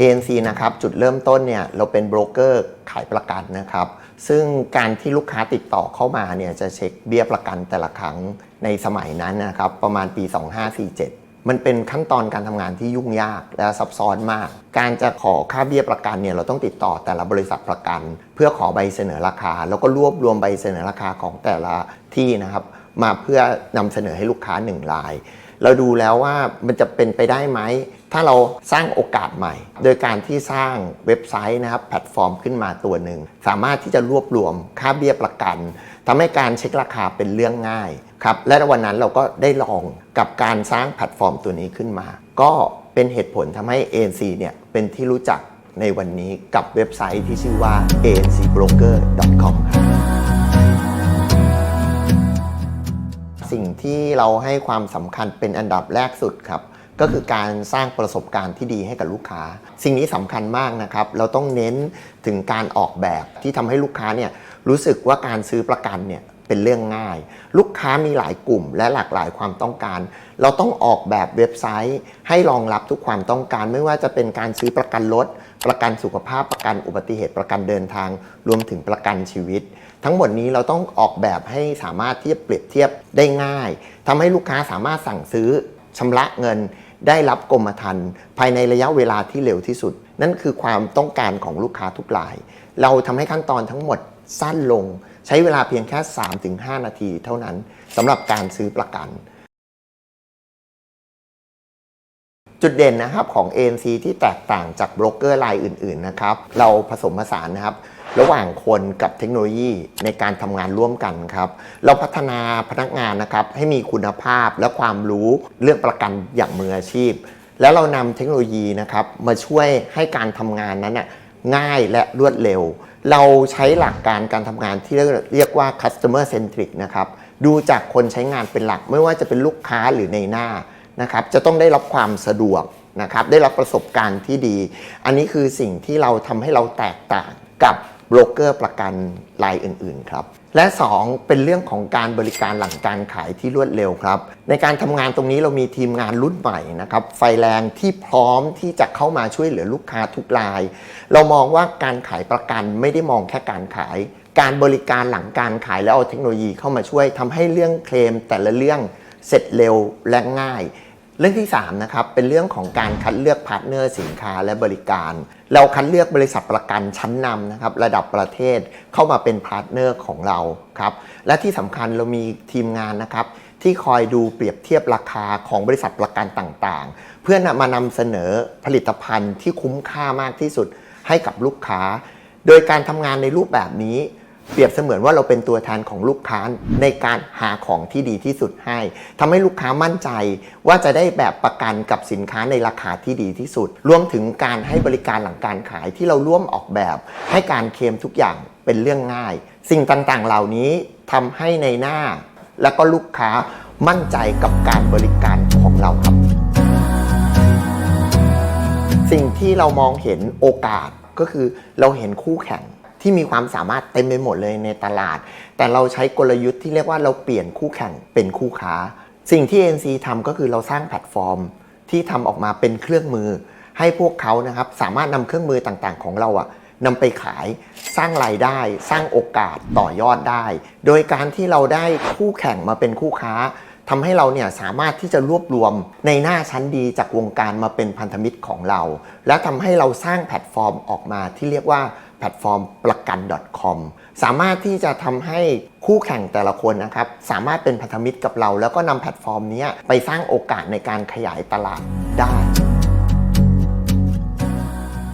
ANC นะครับจุดเริ่มต้นเนี่ยเราเป็นโบรกเกอร์ขายประกันนะครับ ซึ่งการที่ลูกค้าติดต่อเข้ามาเนี่ยจะเช็คเบี้ยประกันแต่ละครั้งในสมัยนั้นนะครับประมาณปี 2547 มันเป็นขั้นตอนการทำงานที่ยุ่งยากและซับซ้อนมาก การจะขอค่าเบี้ยประกันเนี่ยเราต้องติดต่อแต่ละบริษัทประกัน เพื่อขอใบเสนอราคา แล้วก็รวบรวมใบเสนอราคาของแต่ละที่นะครับ มาเพื่อนำเสนอให้ลูกค้าหนึ่งราย เราดูแล้วว่ามันจะเป็นไปได้ไหม ถ้าเราสร้างโอกาสใหม่ โดยการที่สร้างเว็บไซต์นะครับแพลตฟอร์มขึ้นมาตัวหนึ่ง สามารถที่จะรวบรวมค่าเบี้ยประกันทำให้การเช็คราคาเป็นเรื่องง่ายครับและวันนั้นเราก็ได้ลองกับการสร้างแพลตฟอร์มตัวนี้ขึ้นมา ก็เป็นเหตุผลทำให้ ANC เนี่ยเป็นที่รู้จักในวันนี้กับเว็บไซต์ที่ชื่อว่า ancbroker.com ครับสิ่งที่เราให้ความสำคัญเป็นอันดับแรกสุดครับ ก็คือการสร้างประสบการณ์ที่ดีให้กับลูกค้า สิ่งนี้สำคัญมากนะครับ เราต้องเน้นถึงการออกแบบที่ทำให้ลูกค้าเนี่ยรู้สึกว่าการซื้อประกันเนี่ยเป็นเรื่องง่าย ลูกค้ามีหลายกลุ่มและหลากหลายความต้องการ เราต้องออกแบบเว็บไซต์ ให้รองรับทุกความต้องการ ไม่ว่าจะเป็นการซื้อประกันรถประกันสุขภาพประกันอุบัติเหตุประกันเดินทาง รวมถึงประกันชีวิต ทั้งหมดนี้เราต้องออกแบบให้สามารถที่จะเปรียบเทียบได้ง่ายทำให้ลูกค้าสามารถสั่งซื้อชำระเงิน ได้รับกรมธรรม์ภายในระยะเวลาที่เร็วที่สุด นั่นคือความต้องการของลูกค้าทุกราย เราทำให้ขั้นตอนทั้งหมดสั้นลง ใช้เวลาเพียงแค่ 3-5 นาทีเท่านั้นสำหรับการซื้อประกัน จุดเด่นนะครับของ ANC ที่แตกต่างจากโบรกเกอร์รายอื่น ๆ นะครับ เราผสมผสานนะครับ ระหว่างคนกับเทคโนโลยีในการทำงานร่วมกันครับ เราพัฒนาพนักงานนะครับให้มีคุณภาพและความรู้เรื่องประกันอย่างมืออาชีพ แล้วเรานำเทคโนโลยีนะครับมาช่วยให้การทำงานนั้นน่ะง่ายและรวดเร็ว เราใช้หลักการการทำงานที่เรียกว่า customer centric นะครับ ดูจากคนใช้งานเป็นหลักไม่ว่าจะเป็นลูกค้าหรือในหน้านะครับ จะต้องได้รับความสะดวกนะครับ ได้รับประสบการณ์ที่ดี อันนี้คือสิ่งที่เราทำให้เราแตกต่างกับ บรกเกอร์ประกันรายอื่น ๆ ครับ และ 2 เป็นเรื่องของการบริการหลังการขายที่รวดเร็วครับ ในการทำงานตรงนี้เรามีทีมงานรุ่นใหม่นะครับ ไฟแรงที่พร้อมที่จะเข้ามาช่วยเหลือลูกค้าทุกราย เรามองว่าการขายประกันไม่ได้มองแค่การขาย การบริการหลังการขายแล้วเอาเทคโนโลยีเข้ามาช่วยทำให้เรื่องเคลมแต่ละเรื่องเสร็จเร็วและง่าย เรื่องที่3นะครับเป็นเรื่องของการคัดเลือกพาร์ทเนอร์สินค้าและบริการ เราคัดเลือกบริษัทประกันชั้นนำนะครับระดับประเทศเข้ามาเป็นพาร์ทเนอร์ของเราครับและที่สำคัญเรามีทีมงานนะครับที่คอยดูเปรียบเทียบราคาของบริษัทประกันต่างๆ เพื่อนำมานำเสนอผลิตภัณฑ์ที่คุ้มค่ามากที่สุดให้กับลูกค้า โดยการทำงานในรูปแบบนี้ เปรียบเสมือนว่าเราเป็นตัวแทนของลูกค้าในการหาของที่ดีที่สุดให้ทำให้ลูกค้ามั่นใจว่าจะได้แบบประกันกับสินค้าในราคาที่ดีที่สุด รวมถึงการให้บริการหลังการขายที่เราร่วมออกแบบ ให้การเคลมทุกอย่างเป็นเรื่องง่าย สิ่งต่างๆ เหล่านี้ทำให้ในหน้า และก็ลูกค้ามั่นใจกับการบริการของเราครับ สิ่งที่เรามองเห็นโอกาสก็คือเราเห็นคู่แข่ง ที่มีความสามารถเต็มไปหมดเลยในตลาด แต่เราใช้กลยุทธ์ที่เรียกว่าเราเปลี่ยนคู่แข่งเป็นคู่ค้า สิ่งที่ NC ทำก็คือเราสร้างแพลตฟอร์ม ที่ทำออกมาเป็นเครื่องมือ ให้พวกเขานะครับสามารถนำเครื่องมือต่างๆ ของเราอะนำไปขายสร้างรายได้ สร้างโอกาสต่อยอดได้ โดยการที่เราได้คู่แข่งมาเป็นคู่ค้า ทำให้เราเนี่ยสามารถที่จะรวบรวมในหน้าชั้นดีจากวงการมาเป็นพันธมิตรของเรา และทำให้เราสร้างแพลตฟอร์มออกมาที่เรียกว่าแพลตฟอร์มประกัน .com สามารถที่จะทำให้คู่แข่งแต่ละคนนะครับ สามารถเป็นพันธมิตรกับเรา แล้วก็นำแพลตฟอร์มนี้ไปสร้างโอกาสในการขยายตลาดได้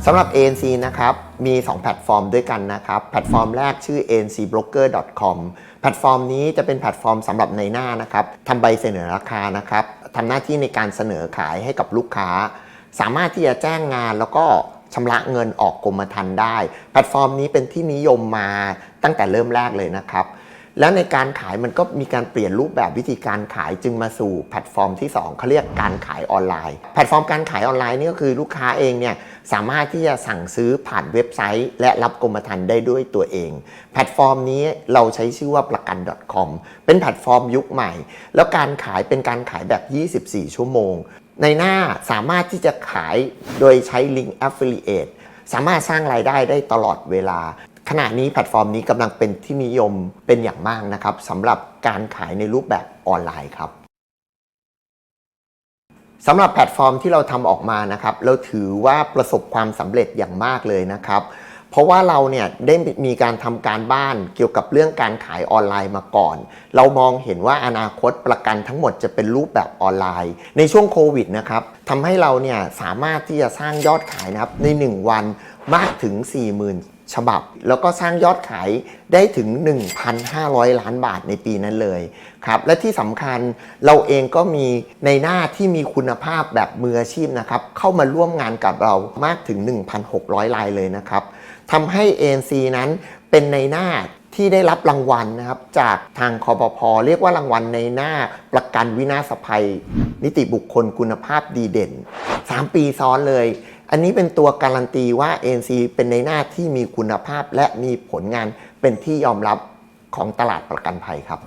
สำหรับ ANC นะครับ มี 2 แพลตฟอร์มด้วยกันนะครับ แพลตฟอร์มแรกชื่อ ancbroker.com แพลตฟอร์มนี้จะเป็นแพลตฟอร์มสำหรับในหน้านะครับทำใบเสนอราคานะครับทำหน้าที่ในการเสนอขายให้กับลูกค้า สามารถที่จะแจ้งงานแล้วก็ชำระเงินออกกรมธรรม์ได้ แพลตฟอร์มนี้เป็นที่นิยมมาตั้งแต่เริ่มแรกเลยนะครับ แล้วในการขายมันก็มีการเปลี่ยนรูปแบบวิธีการขายจึงมาสู่แพลตฟอร์มที่สองเขาเรียกการขายออนไลน์ แพลตฟอร์มการขายออนไลน์นี่ก็คือลูกค้าเองเนี่ยสามารถที่จะสั่งซื้อผ่านเว็บไซต์ และรับกรมธรรม์ได้ด้วยตัวเอง แพลตฟอร์มนี้เราใช้ชื่อว่าประกัน .com เป็นแพลตฟอร์มยุคใหม่ แล้วการขายเป็นการขายแบบ 24 ชั่วโมง ในหน้าสามารถที่จะขายโดยใช้ลิงก์ Affiliate สามารถสร้างรายได้ได้ตลอดเวลา ขณะนี้แพลตฟอร์มนี้กำลังเป็นที่นิยมเป็นอย่างมากนะครับสำหรับการขายในรูปแบบออนไลน์ครับสำหรับแพลตฟอร์มที่เราทำออกมานะครับ เราถือว่าประสบความสำเร็จอย่างมากเลยนะครับ เพราะว่าเราเนี่ยได้มีการทำการบ้านเกี่ยวกับเรื่องการขายออนไลน์มาก่อน เรามองเห็นว่าอนาคตประกันทั้งหมดจะเป็นรูปแบบออนไลน์ ในช่วงโควิดนะครับทำให้เราเนี่ยสามารถที่จะสร้างยอดขายนะครับใน 1 วัน มากถึง 40,000 ฉบับ แล้วก็สร้างยอดขายได้ถึง 1,500 ล้านบาทในปีนั้นเลยครับ และที่สำคัญเราเองก็มีในหน้าที่มีคุณภาพแบบมืออาชีพนะครับ เข้ามาร่วมงานกับเรามากถึง 1,600 รายเลยนะครับทำให้ ANC นั้นเป็นในหน้าที่ได้รับรางวัลนะครับจากทางคอปพอเรียกว่ารางวัลในหน้าประกันวินาศภัย นิติบุคคลคุณภาพดีเด่น 3 ปีซ้อนเลย อันนี้เป็นตัวการันตีว่า ANC เป็นในหน้าที่มีคุณภาพและมีผลงานเป็นที่ยอมรับของตลาดประกันภัยครับ